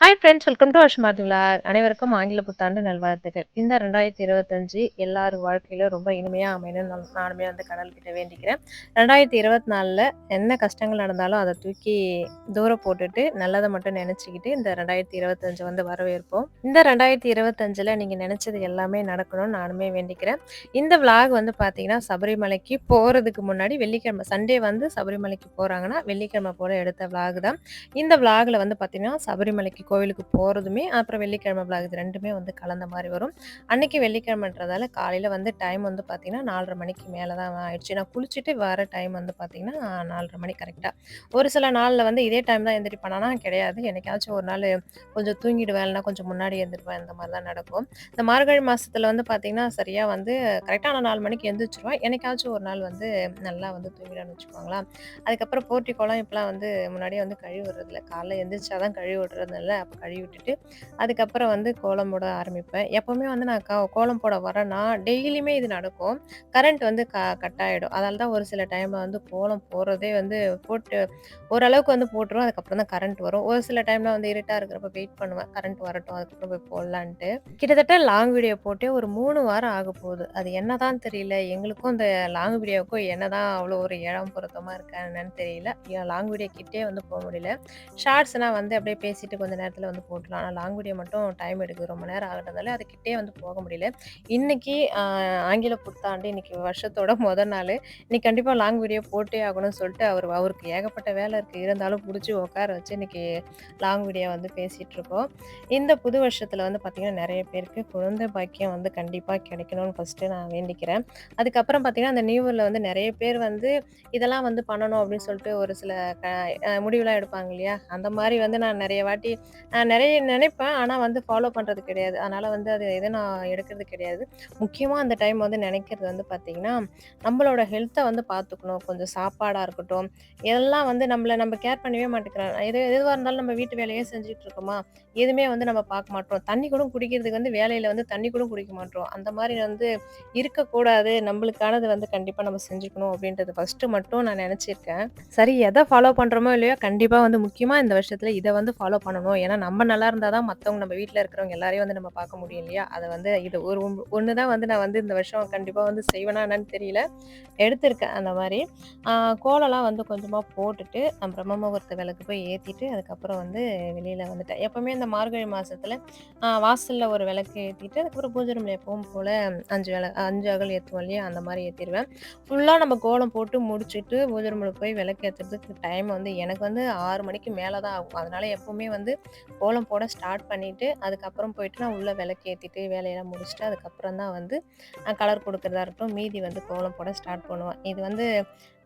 Hi friends welcome to Asmathullah அனைவருக்கும் ஆங்கில புத்தாண்டு நல்வாழ்த்துக்கள். இந்த ரெண்டாயிரத்தி இருபத்தஞ்சு எல்லாரும் வாழ்க்கையிலும் ரொம்ப இனிமையாக அமையணும்னு நானுமே வந்து கடல்கிட்ட வேண்டிக்கிறேன். ரெண்டாயிரத்தி இருபத்தி நாலில் என்ன கஷ்டங்கள் நடந்தாலும் அதை தூக்கி தூரம் போட்டுட்டு நல்லதை மட்டும் நினச்சிக்கிட்டு இந்த ரெண்டாயிரத்தி இருபத்தஞ்சு வந்து வரவேற்போம். இந்த ரெண்டாயிரத்தி இருபத்தஞ்சில் நீங்கள் நினச்சது எல்லாமே நடக்கணும்னு நானுமே வேண்டிக்கிறேன். இந்த விளாக் வந்து பார்த்தீங்கன்னா சபரிமலைக்கு போகிறதுக்கு முன்னாடி வெள்ளிக்கிழமை சண்டே வந்து சபரிமலைக்கு போகிறாங்கன்னா வெள்ளிக்கிழமை போல எடுத்த விளாக் தான். இந்த விளாகில் வந்து பார்த்தீங்கன்னா சபரிமலைக்கு கோவிலுக்கு போகிறதுமே அப்புறம் வெள்ளிக்கிழமை விலாக் இது ரெண்டுமே வந்து கலந்த மாதிரி வரும். அன்னைக்கு வெள்ளிக்கிழமைன்றதால காலையில் வந்து டைம் வந்து பார்த்தீங்கன்னா நாலரை மணிக்கு மேலே தான் ஆயிடுச்சு. நான் குளிச்சுட்டு வர டைம் வந்து பார்த்தீங்கன்னா நாலரை மணி கரெக்டாக ஒரு சில நாளில் வந்து இதே டைம் தான் எந்திரிப்பானா. கிடையாது. என்னைக்காச்சும் ஒரு நாள் கொஞ்சம் தூங்கிடுவேன். இல்லைனா கொஞ்சம் முன்னாடி எழுந்திருப்பேன் இந்த மாதிரி தான் நடக்கும். இந்த மார்கழி மாதத்தில் வந்து பார்த்தீங்கன்னா சரியாக வந்து கரெக்டான நாலு மணிக்கு எழுந்திரிச்சிருவேன் என்னைக்காச்சும் ஒரு நாள் வந்து நல்லா வந்து தூங்கிடணும்னு வச்சுக்கோங்களேன். அதுக்கப்புறம் போர்ட்டிக்கோலாம் இப்போலாம் வந்து முன்னாடியே வந்து கழுவி விடுறதில்ல. காலைல எந்திரிச்சா தான் கழுவி விடுறதுனால கழுவி விட்டுட்டு அதுக்கப்புறம் வந்து கோலம் போட ஆரம்பிப்பேன். எப்போவுமே வந்து நான் கோலம் போட வரேன்னா டெய்லியுமே இது நடக்கும். கரண்ட் வந்து க கட் ஆகிடும் அதனால தான் ஒரு சில டைமில் வந்து கோலம் போடுறதே வந்து போட்டு ஓரளவுக்கு வந்து போட்டுருவோம் அதுக்கப்புறம் தான் கரண்ட் வரும். ஒரு சில டைமில் வந்து இருட்டாக இருக்கிறப்ப வெயிட் பண்ணுவேன். கரண்ட் வரட்டும் அதுக்கப்புறம் போய் போடலான்ட்டு. கிட்டத்தட்ட லாங் வீடியோ போட்டே ஒரு மூணு வாரம் ஆக போகுது. அது என்னதான் தெரியல. எங்களுக்கும் இந்த லாங் வீடியோவுக்கும் என்னதான் அவ்வளோ ஒரு இடம் பொருத்தமாக இருக்கா என்னன்னு தெரியல லாங் வீடியோ கிட்டே வந்து போக முடியல. ஷார்ட்ஸ்னால் வந்து அப்படியே பேசிட்டு கொஞ்ச நேரத்தில் வந்து போட்டுடலாம். ஆனால் லாங் வீடியோ மட்டும் டைம் எடுக்குது. ரொம்ப நேரம் ஆகிறதால அதுக்கிட்டே வந்து போக முடியல. இன்னைக்கு ஆங்கில புத்தாண்டு இன்னைக்கு வருஷத்தோட முதல் நாள். இன்னைக்கு கண்டிப்பாக லாங் வீடியோ போட்டே ஆகணும்னு சொல்லிட்டு அவர் அவருக்கு ஏகப்பட்ட வேலை இருக்குது இருந்தாலும் பிடிச்சி உட்கார வச்சு இன்னைக்கு லாங் வீடியோ வந்து பேசிகிட்ருக்கோம் இந்த புது வருஷத்தில் வந்து பார்த்திங்கன்னா நிறைய பேருக்கு குழந்தை பாக்கியம் வந்து கண்டிப்பாக கிடைக்கணும்னு ஃபஸ்ட்டு நான் வேண்டிக்கிறேன். அதுக்கப்புறம் பார்த்திங்கன்னா அந்த நியூ இயரில் வந்து நிறைய பேர் வந்து இதெல்லாம் வந்து பண்ணணும் அப்படின்னு சொல்லிட்டு ஒரு சில க முடிவுலாம் எடுப்பாங்க இல்லையா? அந்த மாதிரி வந்து நான் நிறைய வாட்டி நான் நிறைய நினைப்பேன். ஆனால் வந்து ஃபாலோ பண்ணுறது கிடையாது. அதனால் வந்து அது எதுவும் நான் எடுக்கிறது கிடையாது. முக்கியமாக அந்த டைம் வந்து நினைக்கிறது வந்து பார்த்திங்கன்னா நம்மளோட ஹெல்த்தை வந்து பார்த்துக்கணும் கொஞ்சம் சாப்பாடாக இருக்கட்டும். இதெல்லாம் வந்து நம்மளை நம்ம கேர் பண்ணவே மாட்டேங்கிறோம் எது எதுவாக இருந்தாலும் நம்ம வீட்டு வேலையே செஞ்சுட்டு இருக்கோமா? எதுவுமே வந்து நம்ம பார்க்க மாட்டோம். தண்ணி கூட குடிக்கிறதுக்கு வந்து வேலையில் வந்து தண்ணி கூட குடிக்க மாட்டோம். அந்த மாதிரி வந்து இருக்கக்கூடாது. நம்மளுக்கானது வந்து கண்டிப்பாக நம்ம செஞ்சுக்கணும் அப்படின்றது ஃபஸ்ட்டு மட்டும் நான் நினச்சிருக்கேன். சரி எதை ஃபாலோ பண்ணுறோமோ இல்லையோ கண்டிப்பாக வந்து முக்கியமாக இந்த வருஷத்தில் இதை வந்து ஃபாலோ பண்ணணும். ஏன்னா நம்ம நல்லா இருந்தால் தான் மற்றவங்க நம்ம வீட்டில் இருக்கிறவங்க எல்லாரையும் வந்து நம்ம பார்க்க முடியும் இல்லையா? அதை வந்து இது ஒரு ஒன்று தான் வந்து நான் வந்து இந்த வருஷம் கண்டிப்பாக வந்து செய்வேனா என்னன்னு தெரியல. எடுத்திருக்கேன் அந்த மாதிரி. கோலம்லாம் வந்து கொஞ்சமாக போட்டுட்டு நான் பிரம்ம முகூர்த்த விளக்கு போய் ஏற்றிட்டு அதுக்கப்புறம் வந்து வெளியில் வந்துட்டேன். எப்போவுமே இந்த மார்கழி மாதத்தில் வாசலில் ஒரு விளக்கு ஏற்றிட்டு அதுக்கப்புறம் பூஜை ரூமில் எப்பவும் போல் அஞ்சு விளக்கு அஞ்சு அகல் ஏற்றுவோம் இல்லையா? அந்த மாதிரி ஏற்றிடுவேன் ஃபுல்லாக நம்ம கோலம் போட்டு முடிச்சுட்டு பூஜை ரூமில் போய் விளக்கு ஏற்றுறதுக்கு டைம் வந்து எனக்கு வந்து ஆறு மணிக்கு மேலே தான் ஆகும். அதனால் எப்போவுமே வந்து கோலம் போட ஸ்டார்ட் பண்ணிவிட்டு அதுக்கப்புறம் போயிட்டு நான் உள்ளே விளக்கு ஏற்றிட்டு வேலையெல்லாம் முடிச்சுட்டு அதுக்கப்புறம் தான் வந்து கலர் கொடுக்குறதா இருக்கட்டும் மீதி வந்து கோலம் போட ஸ்டார்ட் பண்ணுவேன். இது வந்து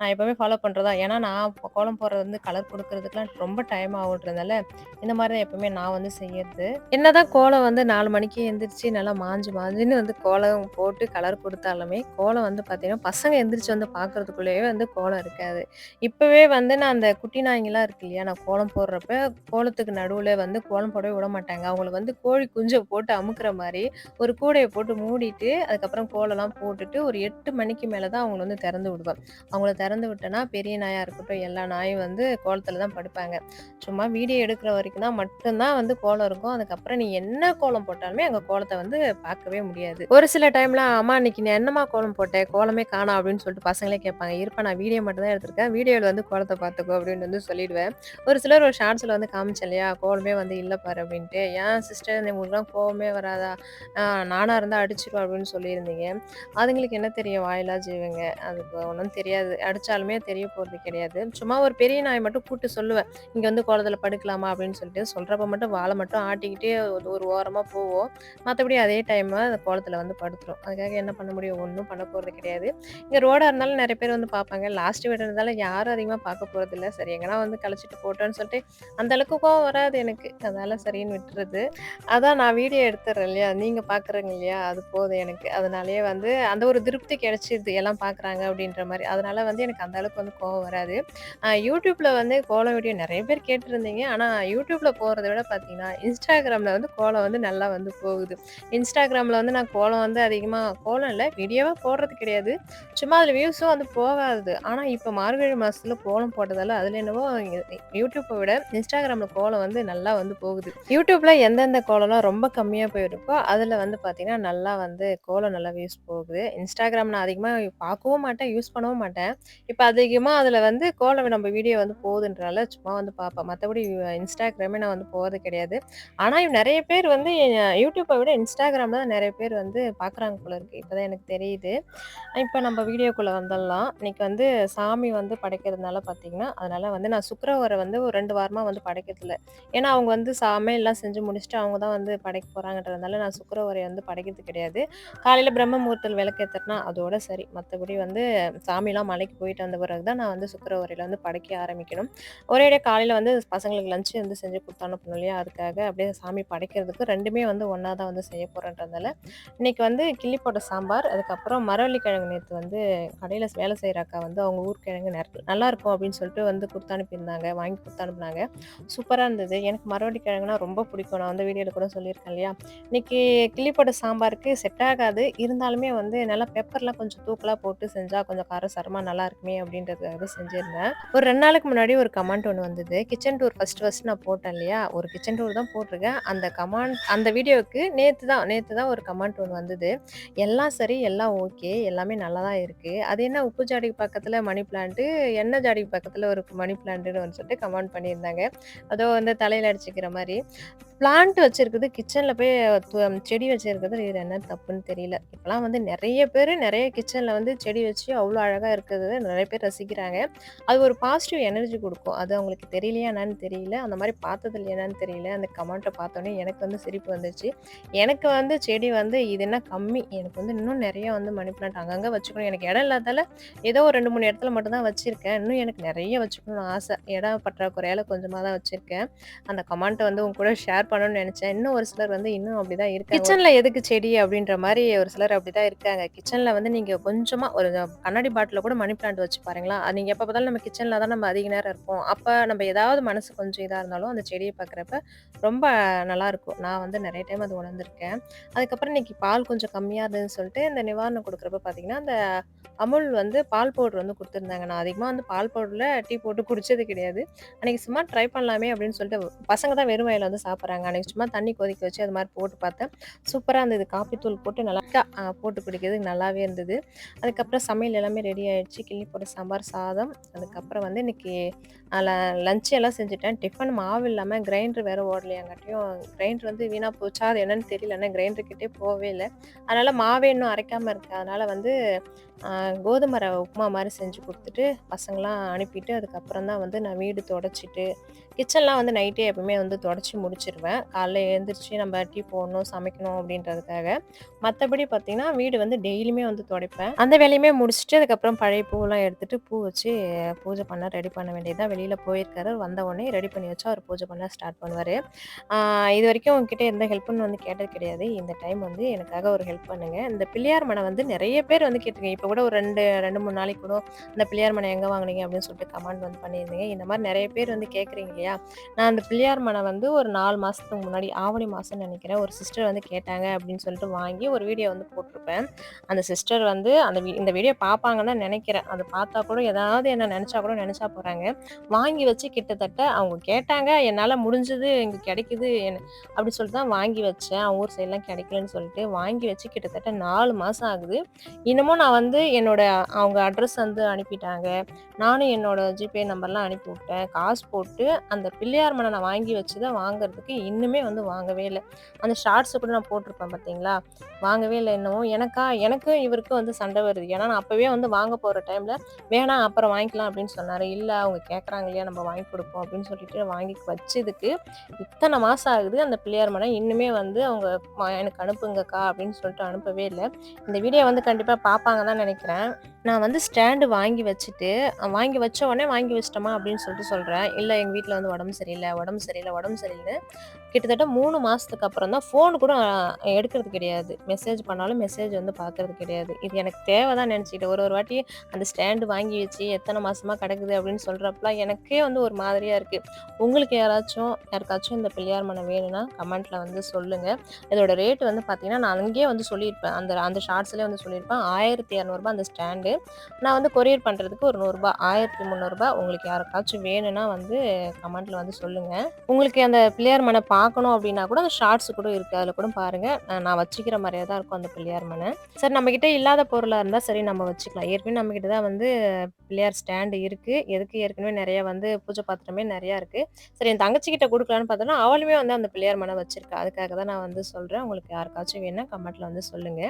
நான் எப்போவுமே ஃபாலோ பண்ணுறதா ஏன்னா நான் கோலம் போடுறது வந்து கலர் கொடுக்கறதுக்குலாம் ரொம்ப டைம் ஆகுன்றதால இந்த மாதிரி தான் எப்போவுமே நான் வந்து செய்யறது. என்னதான் கோலம் வந்து நாலு மணிக்கு எந்திரிச்சு நல்லா மாஞ்சு மாஞ்சுன்னு வந்து கோலம் போட்டு கலர் கொடுத்தாலுமே கோலம் வந்து பார்த்தீங்கன்னா பசங்க எந்திரிச்சு வந்து பார்க்கறதுக்குள்ளேயே வந்து கோலம் இருக்காது. இப்போவே வந்து நான் அந்த குட்டி நாய்ங்களாம் இருக்கு இல்லையா நான் கோலம் போடுறப்ப கோலத்துக்கு நடுவில் வந்து கோலம் போடவே விட மாட்டாங்க. அவங்கள வந்து கோழி குஞ்சை போட்டு அமுக்குற மாதிரி ஒரு கூடையை போட்டு மூடிட்டு அதுக்கப்புறம் கோலம்லாம் போட்டுட்டு ஒரு எட்டு மணிக்கு மேலே தான் அவங்கள வந்து திறந்து விடுவேன் அவங்கள திறந்து விட்டேன்னா பெரிய நாயாக இருக்கட்டும் எல்லா நாயும் வந்து கோலத்தில் தான் படுப்பாங்க. சும்மா வீடியோ எடுக்கிற வரைக்கும் தான் மட்டும்தான் வந்து கோலம் இருக்கும். அதுக்கப்புறம் நீ என்ன கோலம் போட்டாலுமே அங்கே கோலத்தை வந்து பார்க்கவே முடியாது. ஒரு சில டைம்ல அம்மா இன்னைக்கு நீ என்னம்மா கோலம் போட்டேன் கோலமே காணா அப்படின்னு சொல்லிட்டு பசங்களே கேட்பாங்க. இருப்பா நான் வீடியோ மட்டும் தான் எடுத்திருக்கேன். வீடியோவில் வந்து கோலத்தை பார்த்துக்கோ அப்படின்னு வந்து சொல்லிடுவேன். ஒரு சிலர் ஒரு ஷார்ட்ஸில் வந்து காமிச்சேன் இல்லையா கோலம் வந்து இல்லை பாரு அப்படின்ட்டு ஏன் சிஸ்டர் உங்களுக்குலாம் கோவமே வராதா? நானாக இருந்தால் அடிச்சிருவா அப்படின்னு சொல்லியிருந்தீங்க. அதுங்களுக்கு என்ன தெரியும்? வாயிலா ஜீவங்க? அதுக்கு ஒன்றும் தெரியாது. அடித்தாலுமே தெரிய போகிறது கிடையாது. சும்மா ஒரு பெரிய நாய் மட்டும் கூப்பிட்டு சொல்லுவேன். இங்கே வந்து குளத்தில் படுக்கலாமா? அப்படின்னு சொல்லிட்டு சொல்கிறப்ப மட்டும் வாழை மட்டும் ஆட்டிக்கிட்டே ஒரு- ஒரு ஓரமாக போவோம். மற்றபடி அதே டைமில் அந்த கோலத்தில் வந்து படுத்துரும். அதுக்காக என்ன பண்ண முடியும்? ஒன்றும் பண்ண போகிறது கிடையாது. இங்கே ரோடாக இருந்தாலும் நிறைய பேர் வந்து பார்ப்பாங்க. லாஸ்ட் இருந்தாலும் யாரும் அதிகமாக பார்க்க போகிறது இல்லை சரி எங்கன்னா வந்து கழிச்சிட்டு போட்டோன்னு சொல்லிட்டு அந்த அளவுக்கு கோவம் வராது எனக்கு. அதனால சரின்னு விட்டுறது அதான் நான் வீடியோ எடுத்துறேன் இல்லையா நீங்கள் பார்க்குறீங்க இல்லையா அது போதும் எனக்கு அதனாலேயே வந்து அந்த ஒரு திருப்தி கிடைச்சிது எல்லாம் பார்க்குறாங்க அப்படின்ற மாதிரி அதனால வந்து எனக்கு அந்த அளவுக்கு வந்து கோவம் வராது யூடியூப்பில் யூடியூப்ல வந்து கோலம் வீடியோ நிறைய பேர் கேட்டிருந்தீங்க ஆனால் யூடியூப்ல போகிறத விட பார்த்தீங்கன்னா இன்ஸ்டாகிராமில் வந்து கோலம் வந்து நல்லா வந்து போகுது இன்ஸ்டாகிராமில் வந்து நான் கோலம் வந்து அதிகமாக கோலம் இல்லை வீடியோவாக போடுறது கிடையாது சும்மா அதில் வியூஸும் வந்து போகாது ஆனால் இப்போ மார்கழி மாதத்தில் கோலம் போட்டதால அதில் என்னவோ யூடியூப்பை விட இன்ஸ்டாகிராமில் கோலம் வந்து நல்லா நல்லா வந்து போகுது. யூடியூப்ல எந்தெந்த கோலம்லாம் ரொம்ப கம்மியா போயிருக்கோ, அதுல வந்து பார்த்திங்கன்னா நல்லா வந்து கோலம் நல்லா வியூஸ் போகுது. இன்ஸ்டாகிராம் நான் அதிகமா பார்க்கவும் மாட்டேன், யூஸ் பண்ணவும் மாட்டேன். இப்ப அதிகமா அதுல வந்து கோலம் நம்ம வீடியோ வந்து போகுதுன்றனால சும்மா வந்து பார்ப்பேன். மற்றபடி இன்ஸ்டாகிராமே நான் வந்து போகிறது கிடையாது. ஆனால் நிறைய பேர் வந்து யூடியூப்பை விட இன்ஸ்டாகிராம்ல தான் நிறைய பேர் வந்து பார்க்குறாங்க போல இருக்கு. இப்பதான் எனக்கு தெரியுது. இப்போ நம்ம வீடியோக்குள்ளே வந்துடலாம். இன்னைக்கு வந்து சாமி வந்து படைக்கிறதுனால பார்த்தீங்கன்னா, அதனால வந்து நான் சுக்கரவரை வந்து ஒரு ரெண்டு வாரமாக வந்து படைக்கிறதில்ல. ஏன்னா, அவங்க வந்து சமையல்லாம் செஞ்சு முடிச்சுட்டு அவங்க தான் வந்து படைக்க போகிறாங்கன்றதுனால நான் சுக்கரவரை வந்து படைக்கிறது கிடையாது. காலையில் பிரம்ம முகூர்த்தத்துல விளக்கேற்றுனா அதோட சரி. மற்றபடி வந்து சாமிலாம் மலைக்கு போயிட்டு வந்த பிறகு தான் நான் வந்து சுக்கரவரையில் வந்து படைக்க ஆரம்பிக்கணும். ஒரே காலையில் வந்து பசங்களுக்கு லஞ்சு வந்து செஞ்சு குடுத்து அனுப்பணும் இல்லையா? அதுக்காக அப்படியே சாமி படைக்கிறதுக்கு ரெண்டுமே வந்து ஒன்றா தான் வந்து செய்ய போகிறேன்றதுனால இன்னைக்கு வந்து கிள்ளி போட்ட சாம்பார், அதுக்கப்புறம் மரவள்ளி கிழங்கு வந்து கடையில் வேலை செய்கிற அக்கா வந்து அவங்க ஊர் கிழங்கு நெ அப்படின்னு சொல்லிட்டு வந்து கொடுத்து அனுப்பியிருந்தாங்க. வாங்கி கொடுத்து அனுப்புனாங்க. சூப்பராக இருந்தது. எனக்கு மரவள்ளி கிழங்குனா ரொம்ப பிடிக்கும். நான் வந்து வீடியோவில் கூட சொல்லியிருக்கேன் இல்லையா? இன்னைக்கு கிள்ளி சாம்பாருக்கு செட் ஆகாது. இருந்தாலுமே வந்து நல்லா பெப்பர்லாம் கொஞ்சம் தூக்கலாக போட்டு செஞ்சால் கொஞ்சம் காரசாரமா நல்லா இருக்குமே அப்படின்றதுக்காக செஞ்சுருந்தேன் ஒரு ரெண்டு நாளுக்கு முன்னாடி ஒரு கமெண்ட் ஒன்று வந்தது. கிச்சன் டூர் ஃபர்ஸ்ட் ஃபர்ஸ்ட் நான் போட்டேன் இல்லையா? ஒரு கிச்சன் டூர் தான் போட்டிருக்கேன். அந்த கமெண்ட் அந்த வீடியோவுக்கு நேற்று தான் நேற்று தான் ஒரு கமெண்ட் ஒன்று வந்தது. எல்லாம் சரி, எல்லாம் ஓகே. எல்லாமே நல்லா தான் இருக்குது அது என்ன உப்பு ஜாடிக்கு பக்கத்தில் மணி பிளான்ட்டு, எண்ணெய் ஜாடிக்கு பக்கத்தில் ஒரு மணி பிளான்ட்டுன்னு சொல்லிட்டு கமெண்ட் பண்ணியிருந்தாங்க. அதோ வந்து தலையில் அடிச்சுக்கிற மாதிரி. பிளான்ட் வச்சிருக்குது கிச்சனில் போய் து செடி வச்சிருக்கிறது இது என்ன தப்புன்னு தெரியல. இப்போலாம் வந்து நிறைய பேர் நிறைய கிச்சனில் வந்து செடி வச்சு அவ்வளோ அழகாக இருக்கிறது நிறைய பேர் ரசிக்கிறாங்க. அது ஒரு பாசிட்டிவ் எனர்ஜி கொடுக்கும் அது அவங்களுக்கு தெரியலையா என்னன்னு தெரியல. அந்த மாதிரி பார்த்தது என்னன்னு தெரியல. அந்த கமெண்ட்டை பார்த்தோன்னே எனக்கு வந்து சிரிப்பு வந்துச்சு. எனக்கு வந்து செடி வந்து இது என்ன கம்மி. எனக்கு வந்து இன்னும் நிறைய வந்து மணி பிளான்ட் அங்கங்கே வச்சுக்கணும். எனக்கு இடம் இல்லாதால ஏதோ ஒரு 2, 3 இடத்துல மட்டும்தான் வச்சுருக்கேன் வச்சிருக்கேன். இன்னும் எனக்கு நிறைய வச்சுக்கணும்னு ஆசை. இடம் பற்றாக்குறையால் கொஞ்சமாக தான் வச்சுருக்கேன் அந்த கமெண்ட்டை வந்து உங்க கூட ஷேர் பண்ணணும்னு நினைச்சேன் இன்னும் ஒரு சிலர் வந்து இன்னும் அப்படிதான் இருக்காங்க. கிச்சன்ல எதுக்கு செடி அப்படின்ற மாதிரி ஒரு சிலர் அப்படிதான் இருக்காங்க. கிச்சன்ல வந்து நீங்க கொஞ்சமா ஒரு கண்ணாடி பாட்டில கூட மணி பிளான்ட் வச்சு பாருங்களா நீங்க எப்ப பார்த்தாலும் நம்ம கிச்சன்ல தான் நம்ம அதிக நேரம் இருப்போம். அப்ப நம்ம ஏதாவது மனசு கொஞ்சம் இதா இருந்தாலும் அந்த செடியை பார்க்குறப்ப ரொம்ப நல்லாருக்கும். நான் வந்து நிறைய டைம் அது உணர்ந்திருக்கேன். அதுக்கப்புறம் இன்னைக்கு பால் கொஞ்சம் கம்மியா இருந்ததுன்னு சொல்லிட்டு இந்த நிவாரணம் கொடுக்குறப்ப பார்த்தீங்கன்னா, அந்த அமுல் வந்து பால் பவுடர் வந்து கொடுத்துருந்தாங்க நான் அதிகமாக வந்து பால் பவுடரில் டீ போட்டு குடிச்சது கிடையாது. அன்னைக்கு சும்மா ட்ரை பண்ணலாமே அப்படின்னு சொல்லிட்டு பசங்க தான் வெறும் வயலில் வந்து சாப்பிட்றாங்க அன்னைக்கு சும்மா தண்ணி கொதிக்க வச்சு அது மாதிரி போட்டு பார்த்தேன். சூப்பராக இருந்தது. காப்பி தூள் போட்டு நல்லா போட்டு குடிக்கிறதுக்கு நல்லாவே இருந்தது. அதுக்கப்புறம் சமையல் எல்லாமே ரெடி ஆகிடுச்சு கிள்ளி போட்ட சாம்பார், சாதம். அதுக்கப்புறம் வந்து இன்னைக்கு லஞ்சு எல்லாம் செஞ்சுட்டேன். டிஃபன் மாவு இல்லாமல் கிரைண்டர் வேறு ஓடலையாங்காட்டியும் கிரைண்டர் வந்து வீணாக போச்சா? அது என்னன்னு தெரியல. ஆனால் கிரைண்டர் போகவே இல்லை அதனால் மாவே இன்னும் அரைக்காமல் இருக்குது அதனால் வந்து கோதுமை கோதும உப்புமா மாதிரி செஞ்சு கொடுத்துட்டு பசங்களாம் அனுப்பிட்டு, அதுக்கப்புறம் தான் வந்து நான் வீடு தொடச்சிட்டு, கிச்சன்லாம் வந்து நைட்டே எப்பவுமே வந்து தொடச்சி முடிச்சிருவேன் காலைல எழுந்திரிச்சு நம்ம டீ போடணும், சமைக்கணும் அப்படின்றதுக்காக. மற்றபடி பார்த்திங்கன்னா வீடு வந்து டெய்லியுமே வந்து துடைப்பேன் அந்த வேலையுமே முடிச்சுட்டு, அதுக்கப்புறம் பழைய பூவெல்லாம் எடுத்துகிட்டு பூ வச்சு பூஜை பண்ண ரெடி பண்ண வேண்டியதான் வெளியில் போயிருக்காரு. வந்த உடனே ரெடி பண்ணி வச்சு அவர் பூஜை பண்ண ஸ்டார்ட் பண்ணுவார் இது வரைக்கும் உங்ககிட்ட எந்த ஹெல்ப்புன்னு வந்து கேட்டது கிடையாது. இந்த டைம் வந்து எனக்காக ஒரு ஹெல்ப் பண்ணுங்க. இந்த பிள்ளையார் மனை வந்து நிறைய பேர் வந்து கேட்டுருக்கீங்க. இப்போ கூட ஒரு 2, 2, 3 நாளைக்கு கூட இந்த பிள்ளையார் மனை எங்கே வாங்கினீங்க அப்படின்னு சொல்லிட்டு கமெண்ட் வந்து பண்ணியிருந்தீங்க. இந்த மாதிரி நிறைய பேர் வந்து கேட்குறீங்க இல்லையா? நான் அந்த பிள்ளையார் மனை வந்து ஒரு நாலு மாதத்துக்கு முன்னாடி ஆவணி மாதம்னு நினைக்கிறேன் ஒரு சிஸ்டர் வந்து கேட்டாங்க அப்படின்னு சொல்லிட்டு வாங்கி ஒரு வீடியோ வந்து போட்டிருப்பேன். அந்த சிஸ்டர் வந்து அந்த வீ இந்த வீடியோ பார்ப்பாங்கன்னு தான் அதை பார்த்தா கூட ஏதாவது என்ன நினச்சா கூட நினச்சா போகிறாங்க வாங்கி வச்சு கிட்டத்தட்ட அவங்க கேட்டாங்க. என்னால் முடிஞ்சது இங்கே கிடைக்குது அப்படின்னு சொல்லிட்டு தான் வாங்கி வச்சேன். அவங்க ஊர் சைட்லாம் கிடைக்கலன்னு சொல்லிட்டு வாங்கி வச்சு கிட்டத்தட்ட நாலு மாதம் ஆகுது. இன்னமும் நான் வந்து என்னோட அவங்க அட்ரஸ் வந்து அனுப்பிட்டாங்க. நானும் என்னோட ஜிபே நம்பர்லாம் அனுப்பி விட்டேன். காசு போட்டு அந்த பிள்ளையார் மனை நான் வாங்கி வச்சத வாங்குறதுக்கு இன்னுமே வந்து வாங்கவே இல்லை அந்த ஷார்ட்ஸை கூட நான் போட்டிருப்பேன் பார்த்தீங்களா? வாங்கவே இல்லை என்னமோ எனக்கா எனக்கும் இவருக்கும் வந்து சண்டை வருது. ஏன்னா நான் அப்பவே வந்து வாங்க போற டைம்ல வேணாம் அப்புறம் வாங்கிக்கலாம் அப்படின்னு சொன்னாரு. இல்லை அவங்க கேட்குறாங்க இல்லையா? நம்ம வாங்கி கொடுப்போம் அப்படின்னு சொல்லிட்டு வாங்கி வச்சதுக்கு இத்தனை மாசம் ஆகுது. அந்த பிள்ளையார் மனை இன்னுமே வந்து அவங்க எனக்கு அனுப்புங்கக்கா அப்படின்னு சொல்லிட்டு அனுப்பவே இல்லை இந்த வீடியோ வந்து கண்டிப்பா பார்ப்பாங்கன்னு தான் நினைக்கிறேன் நான் வந்து ஸ்டாண்டு வாங்கி வச்சுட்டு, வாங்கி வச்ச உடனே வாங்கி வச்சிட்டோமா அப்படின்னு சொல்லிட்டு சொல்றேன். இல்லை எங்க வீட்டில் வந்து உடம்பு சரியில்லை உடம்பு சரியில்லை உடம்பு சரியில்லை கிட்டத்தட்ட மூணு மாதத்துக்கு அப்புறம் தான் ஃபோன் கூட எடுக்கிறது கிடையாது. மெசேஜ் பண்ணாலும் மெசேஜ் வந்து பார்க்கறது கிடையாது. இது எனக்கு தேவை தான் நெனச்சுக்கிட்டேன். ஒரு ஒரு வாட்டி அந்த ஸ்டாண்டு வாங்கி வச்சு எத்தனை மாதமாக கிடக்குது அப்படின்னு சொல்கிறப்பலாம் எனக்கே வந்து ஒரு மாதிரியாக இருக்குது உங்களுக்கு யாராச்சும் யாருக்காச்சும் இந்த பிள்ளையார் மனை வேணும்னா கமெண்ட்டில் வந்து சொல்லுங்கள் இதோட ரேட் வந்து பார்த்தீங்கன்னா, நான் அங்கேயே வந்து சொல்லியிருப்பேன். அந்த அந்த ஷார்ட்ஸ்லேயே வந்து சொல்லியிருப்பேன். ஆயிரத்தி இரநூறுபா அந்த ஸ்டாண்டு. நான் வந்து கொரியர் பண்ணுறதுக்கு ஒரு நூறுரூபா ஆயிரத்தி முந்நூறுபா உங்களுக்கு யாருக்காச்சும் வேணும்னா வந்து கமெண்ட்டில் வந்து சொல்லுங்கள் உங்களுக்கு அந்த பிள்ளையார் மனை பா பார்க்கணும் அப்படின்னா கூட அந்த ஷார்ட்ஸ் கூட இருக்கு. அதில் கூட பாருங்க. நான் வச்சுக்கிற மாதிரியே தான் இருக்கும் அந்த பிள்ளையார் மனை. சரி நம்மக்கிட்ட இல்லாத பொருளாக இருந்தால் சரி நம்ம வச்சுக்கலாம். ஏற்கனவே நம்மக்கிட்ட தான் வந்து பிள்ளையார் ஸ்டாண்டு இருக்கு. எதுக்கு ஏற்கனவே நிறையா வந்து பூஜை பாத்திரமே நிறையா இருக்கு. சரி என் தங்கச்சிகிட்ட கொடுக்கலான்னு பார்த்தோன்னா அவளுமே வந்து அந்த பிள்ளையார் மனை வச்சுருக்கா அதுக்காக தான் நான் வந்து சொல்றேன். உங்களுக்கு யாருக்காச்சும் வேணும்னா கமெண்ட்ல வந்து சொல்லுங்க.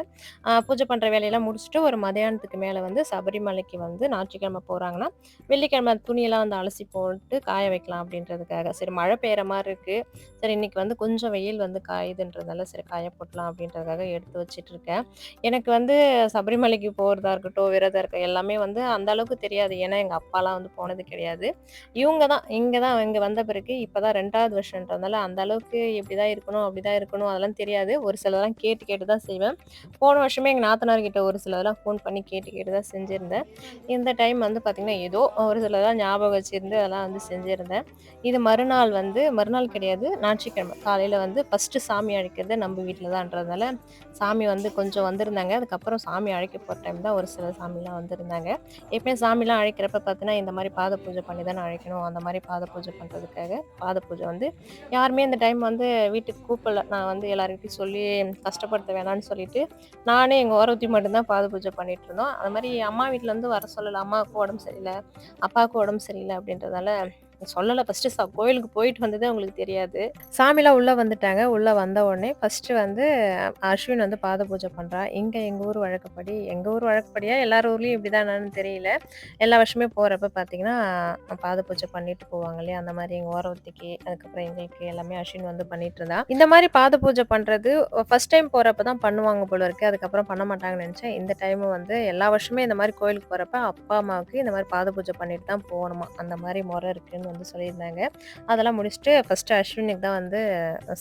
பூஜை பண்ற வேலையெல்லாம் முடிச்சுட்டு ஒரு மதியானத்துக்கு மேல வந்து சபரிமலைக்கு வந்து ஞாயிற்றுக்கிழமை போறாங்கன்னா, வெள்ளிக்கிழமை துணியெல்லாம் வந்து அலசி போட்டு காய வைக்கலாம் அப்படின்றதுக்காக. சரி மழை பெய்கிற மாதிரி இருக்கு. சரி இன்னைக்கு வந்து கொஞ்சம் வெயில் வந்து காயுதுன்றதால சரி காய போட்டலாம் அப்படின்றதுக்காக எடுத்து வச்சுட்டுருக்கேன். எனக்கு வந்து சபரிமலைக்கு போகிறதா இருக்கட்டும், விரதம் இருக்க எல்லாமே வந்து அந்த அளவுக்கு தெரியாது. ஏன்னா எங்கள் அப்பாலாம் வந்து போனது கிடையாது. இவங்க தான் இங்கே தான் இங்கே வந்த பிறகு இப்போ தான் ரெண்டாவது வருஷன்றதுனால அந்த அளவுக்கு இப்படிதான் இருக்கணும், அப்படி தான் இருக்கணும் அதெல்லாம் தெரியாது. ஒரு சிலதெல்லாம் கேட்டு கேட்டு தான் செய்வேன். போன வருஷமே எங்கள் நாத்தனார்கிட்ட ஒரு சிலதெல்லாம் ஃபோன் பண்ணி கேட்டு கேட்டு தான் செஞ்சுருந்தேன் இந்த டைம் வந்து பார்த்திங்கன்னா ஏதோ ஒரு சிலதெல்லாம் ஞாபகம் வச்சுருந்து அதெல்லாம் வந்து செஞ்சுருந்தேன் இது மறுநாள் வந்து மறுநாள் கிடையாது ஞாயிற்றுக்கிழமை காலையில் வந்து ஃபர்ஸ்ட்டு சாமி அழைக்கிறது நம்ம வீட்டில் தான்றதுனால, சாமி வந்து கொஞ்சம் வந்திருந்தாங்க. அதுக்கப்புறம் சாமி அழைக்க போகிற டைம் தான் ஒரு சில சாமிலாம் வந்திருந்தாங்க. எப்பயும் சாமிலாம் அழைக்கிறப்ப பார்த்தீங்கன்னா, இந்த மாதிரி பாத பூஜை பண்ணி தானே அழைக்கணும். அந்த மாதிரி பாத பூஜை பண்ணுறதுக்காக பாத பூஜை வந்து யாருமே இந்த டைம் வந்து வீட்டுக்கு கூப்பிடல. நான் வந்து எல்லாருக்கிட்டையும் சொல்லி கஷ்டப்படுத்த வேணான்னு சொல்லிட்டு, நானே எங்கள் ஓரத்தி மட்டும்தான் பாத பூஜை பண்ணிட்டுருந்தோம். அது மாதிரி அம்மா வீட்டிலேருந்து வர சொல்லலை அம்மாவுக்கும் உடம்பு சரியில்லை அப்பாவுக்கும் உடம்பு சரியில்லை அப்படின்றதால சொல்லல. ஃபஸ்ட்டு ச கோயிலுக்கு போயிட்டு வந்தது அவங்களுக்கு தெரியாது. சாமிலாம் உள்ள வந்துட்டாங்க. உள்ள வந்த உடனே ஃபர்ஸ்ட்டு வந்து அஸ்வின் வந்து பாத பூஜை பண்றா. இங்க எங்க ஊர் வழக்கப்படி எங்க ஊர் வழக்கப்படியா எல்லார் ஊர்லயும் இப்படிதானான்னு தெரியல. எல்லா வருஷமே போறப்ப பார்த்தீங்கன்னா, பாத பூஜை பண்ணிட்டு போவாங்க இல்லையா? அந்த மாதிரி எங்க ஓரத்துக்கு அதுக்கப்புறம் எங்களுக்கு எல்லாமே அஸ்வின் வந்து பண்ணிட்டுருந்தா. இந்த மாதிரி பாத பூஜை பண்றது ஃபர்ஸ்ட் டைம் போகிறப்ப தான் பண்ணுவாங்க போல இருக்கு. அதுக்கப்புறம் பண்ண மாட்டாங்கன்னு நினச்சேன் இந்த டைம் வந்து எல்லா வருஷமே இந்த மாதிரி கோயிலுக்கு போறப்ப அப்பா, அம்மாவுக்கு இந்த மாதிரி பாத பூஜை பண்ணிட்டு தான் போகணுமா அந்த மாதிரி முறை இருக்குன்னு வந்து சொல்லியிருந்தாங்க. அதெல்லாம் முடிச்சுட்டு ஃபர்ஸ்ட்டு அஸ்வினுக்கு தான் வந்து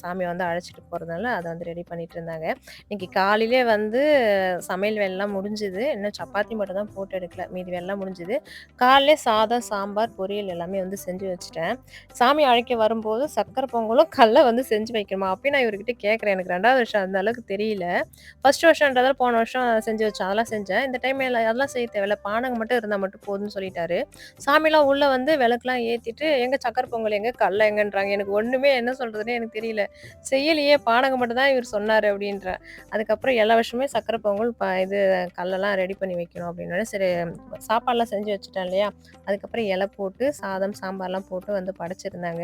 சாமியை வந்து அழைச்சிட்டு போகிறதுனால அதை வந்து ரெடி பண்ணிட்டுருந்தாங்க. இன்னைக்கு காலையிலே வந்து சமையல் வேலைலாம் முடிஞ்சுது. இன்னும் சப்பாத்தி மட்டும் தான் போட்டு எடுக்கல. மீதி வேலைலாம் முடிஞ்சுது. காலையிலே சாதம், சாம்பார், பொரியல் எல்லாமே வந்து செஞ்சு வச்சுட்டேன். சாமி அழைக்க வரும்போது சக்கரை பொங்கலும், கல்லை வந்து செஞ்சு வைக்கணுமா? அப்பயும் நான் இவர்கிட்ட கேட்குறேன். எனக்கு ரெண்டாவது வருஷம் அந்த அளவுக்கு தெரியல. ஃபர்ஸ்ட் வருஷம்ன்றதால போன வருஷம் செஞ்சு வச்சேன். அதெல்லாம் செஞ்சேன். இந்த டைம் எல்லாம் அதெல்லாம் செய்ய தேவையில்ல. பானங்க மட்டும் இருந்தால் மட்டும் போதும்னு சொல்லிட்டாரு. சாமிலாம் உள்ளே வந்து விளக்குலாம் வந்துட்டு எங்க சர்க்கரை பொங்கல் எங்க? கல்ல எங்கன்றாங்க. எனக்கு ஒண்ணுமே என்ன சொல்றதுன்னு எனக்கு தெரியல. செய்யலையே பானகம் மட்டும் தான் இவர் சொன்னாரு அப்படின்ற அதுக்கப்புறம் எல்லா வருஷமே சக்கரை பொங்கல் ப இது கல்லெல்லாம் ரெடி பண்ணி வைக்கணும் அப்படின்னோனே, சரி சாப்பாடுலாம் செஞ்சு வச்சுட்டேன் இல்லையா? அதுக்கப்புறம் இலை போட்டு சாதம், சாம்பார்லாம் போட்டு வந்து படைச்சிருந்தாங்க.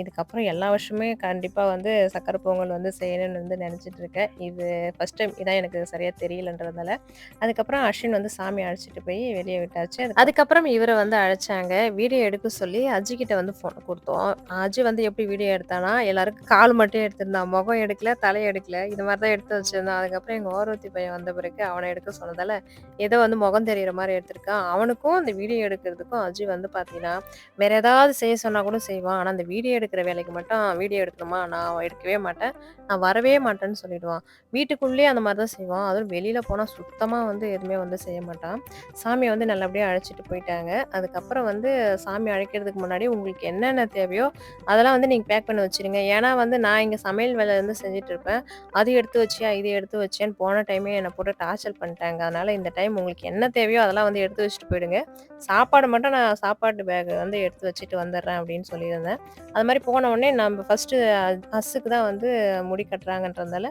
இதுக்கப்புறம் எல்லா வருஷமே கண்டிப்பா வந்து சக்கரை பொங்கல் வந்து செய்யணும்னு வந்து நெனச்சிட்டு இருக்கேன். இது ஃபர்ஸ்ட் டைம் இதான் எனக்கு சரியா தெரியலன்றதுனால. அதுக்கப்புறம் அஸ்வின் வந்து சாமி அழைச்சிட்டு போய் வெளியே விட்டாச்சு. அதுக்கப்புறம் இவரை வந்து அழைச்சாங்க. வீடியோ எடுக்க சொல்லி அஜிகிட்ட வந்து ஃபோன் கொடுத்தோம் அஜி வந்து எப்படி வீடியோ எடுத்தான்னா, எல்லாருக்கும் கால் மட்டும் எடுத்திருந்தான். முகம் எடுக்கல, தலை எடுக்கல. இது மாதிரி தான் எடுத்து வச்சிருந்தான். அதுக்கப்புறம் எங்கள் ஓரவத்தி பையன் வந்த பிறகு அவனை எடுக்க சொன்னதால, ஏதோ வந்து முகம் தெரியிற மாதிரி எடுத்திருக்கான். அவனுக்கும் அந்த வீடியோ எடுக்கிறதுக்கும் அஜி வந்து பார்த்தீங்கன்னா, வேற ஏதாவது செய்ய சொன்னா கூட செய்வான். ஆனால் அந்த வீடியோ எடுக்கிற வேலைக்கு மட்டும் வீடியோ எடுக்கணுமா, நான் எடுக்கவே மாட்டேன். நான் வரவே மாட்டேன்னு சொல்லிடுவான். வீட்டுக்குள்ளேயே அந்த மாதிரி தான் செய்வான். அதுவும் வெளியில போனால் சுத்தமாக வந்து எதுவுமே வந்து செய்ய மாட்டான். சாமியை வந்து நல்லபடியாக அழைச்சிட்டு போயிட்டாங்க. அதுக்கப்புறம் வந்து சாமி அழைக்கிறதுக்கு முன்னாடி முன்னாடி உங்களுக்கு என்னென்ன தேவையோ, அதெல்லாம் வந்து நீங்கள் பேக் பண்ணி வச்சுருங்க. ஏன்னா வந்து நான் இங்கே சமையல் வேலை வந்து செஞ்சுட்டு இருப்பேன். அது எடுத்து வச்சியா? இது எடுத்து வச்சேன்னு போன டைமே என்னை போட்டு டார்ச்சர் பண்ணிட்டாங்க. அதனால் இந்த டைம் உங்களுக்கு என்ன தேவையோ அதெல்லாம் வந்து எடுத்து வச்சுட்டு போயிடுங்க. சாப்பாடு மட்டும் நான் சாப்பாட்டு பேக் வந்து எடுத்து வச்சுட்டு வந்துடுறேன் அப்படின்னு சொல்லியிருந்தேன். அது மாதிரி போன உடனே நம்ம ஃபஸ்ட்டு ஹஸ்ஸுக்கு தான் வந்து முடி கட்டுறாங்கன்றதால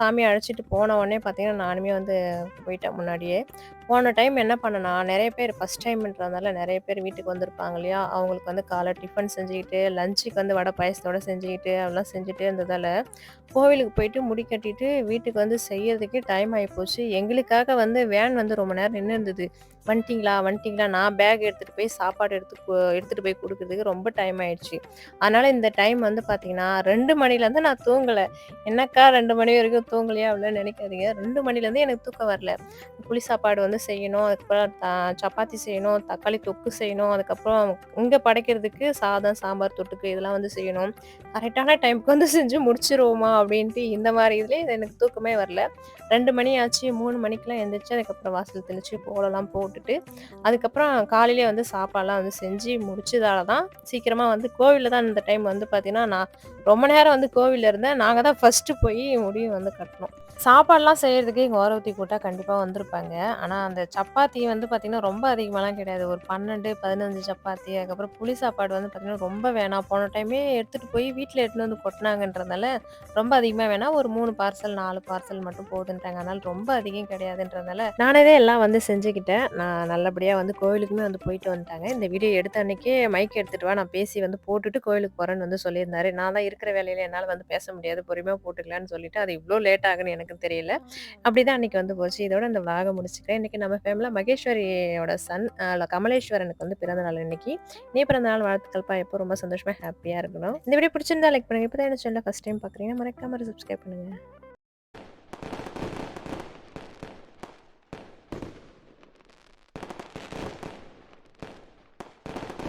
சாமியை அழைச்சிட்டு போன உடனே பார்த்தீங்கன்னா, நானுமே வந்து போயிட்டேன் முன்னாடியே. போன டைம் என்ன பண்ணனா நிறைய பேர் ஃபர்ஸ்ட் டைம்ன்றதுனால நிறைய பேர் வீட்டுக்கு வந்திருப்பாங்க இல்லையா? அவங்களுக்கு வந்து காலை டிஃபன் செஞ்சுக்கிட்டு, லஞ்சுக்கு வந்து வடை பாயசத்தோட செஞ்சுக்கிட்டு, அதெல்லாம் செஞ்சுட்டே இருந்ததால் கோவிலுக்கு போயிட்டு முடி கட்டிட்டு வீட்டுக்கு வந்து செய்யறதுக்கே டைம் ஆகிப்போச்சு எங்களுக்காக வந்து வேன் வந்து ரொம்ப நேரம் நின்று இருந்தது. "வந்துட்டீங்களா? வந்துட்டீங்களா?" நான் பேக் எடுத்துகிட்டு போய் சாப்பாடு எடுத்து எடுத்துகிட்டு போய் கொடுக்குறதுக்கு ரொம்ப டைம் ஆயிடுச்சு. அதனால் இந்த டைம் வந்து பார்த்தீங்கன்னா, ரெண்டு மணிலேருந்து நான் தூங்கலை "என்னக்கா ரெண்டு மணி வரைக்கும் தூங்கலையா அப்படின்னு நினைக்காதீங்க ரெண்டு மணிலேருந்து எனக்கு தூக்கம் வரல புளி சாப்பாடு வந்து செய்யணும் அதுக்கப்புறம் த சப்பாத்தி செய்யணும் தக்காளி தொக்கு செய்யணும் அதுக்கப்புறம் இங்கே படைக்கிறதுக்கு சாதம் சாம்பார் தொட்டுக்கு இதெல்லாம் வந்து செய்யணும். கரெக்டான டைமுக்கு வந்து செஞ்சு முடிச்சிருவோமா அப்படின்ட்டு இந்த மாதிரி இதுலேயே எனக்கு தூக்கமே வரல. ரெண்டு மணி ஆச்சு மூணு மணிக்கெலாம் எழுந்திரிச்சு அதுக்கப்புறம் வாசல் தெளித்து கோலம்லாம் போட்டுட்டு அதுக்கப்புறம் காலையிலே வந்து சாப்பாடெலாம் வந்து செஞ்சு முடிச்சதால தான் சீக்கிரமாக வந்து கோவிலில் தான் இந்த டைம் வந்து பார்த்திங்கன்னா நான் ரொம்ப நேரம் வந்து கோவிலில் இருந்தேன். நாங்கள் தான் ஃபஸ்ட்டு போய் முடியும் வந்து கட்டினோம் சாப்பாடுலாம் செய்கிறதுக்கு எங்கள் ஓரவத்தி கூட்டா கண்டிப்பாக வந்திருப்பாங்க. ஆனால் அந்த சப்பாத்தி வந்து பார்த்திங்கன்னா ரொம்ப அதிகமாகலாம் கிடையாது. ஒரு பன்னெண்டு பதினஞ்சு சப்பாத்தி அதுக்கப்புறம் புளி சாப்பாடு வந்து பார்த்திங்கன்னா ரொம்ப வேணாம். போன டைமே எடுத்துகிட்டு போய் வீட்டில் எடுத்துகிட்டு வந்து கொட்டினாங்கன்றதால ரொம்ப அதிகமாக வேணாம். ஒரு மூணு பார்சல் நாலு பார்சல் மட்டும் போதுன்ட்டாங்க. அதனால் ரொம்ப அதிகம் கிடையாதுன்றதுனால நானே தான் எல்லாம் வந்து செஞ்சுக்கிட்டேன். நான் நல்லபடியாக வந்து கோவிலுக்குமே வந்து போயிட்டு வந்துட்டாங்க. இந்த வீடியோ எடுத்த அன்னைக்கே மைக் எடுத்துகிட்டு வா நான் பேசி வந்து போட்டுட்டு கோவிலுக்கு போகிறேன்னு வந்து சொல்லியிருந்தாரு. நான் தான் இருக்கிற வேலையில் என்னால் வந்து பேச முடியாது. பொறுமையாக போட்டுக்கலான்னு சொல்லிட்டு அது இவ்வளோ லேட் ஆகுன்னு எனக்கு தெரியல. அப்படிதான் அன்னைக்கு வந்து போச்சு. இதோட இந்த விலாக முடிச்சுக்கிறேன். இன்னைக்கு நம்ம ஃபேமிலியில் மகேஸ்வரியோட சன் கமலேஸ்வரனுக்கு வந்து பிறந்த நாள் இன்னைக்கு. நீ பிறந்த நாள் வாழ்த்துக்கள்ப்பா. எப்போ ரொம்ப சந்தோஷமா ஹாப்பியாக இருக்கணும். இந்த வீடியோ பிடிச்சிருந்தா லைக் பண்ணுங்க. இப்போ தான் என்ன சேனலில் ஃபஸ்ட் டைம் பார்க்குறீங்கன்னா மறக்காம சப்ஸ்கிரைப் பண்ணுங்க.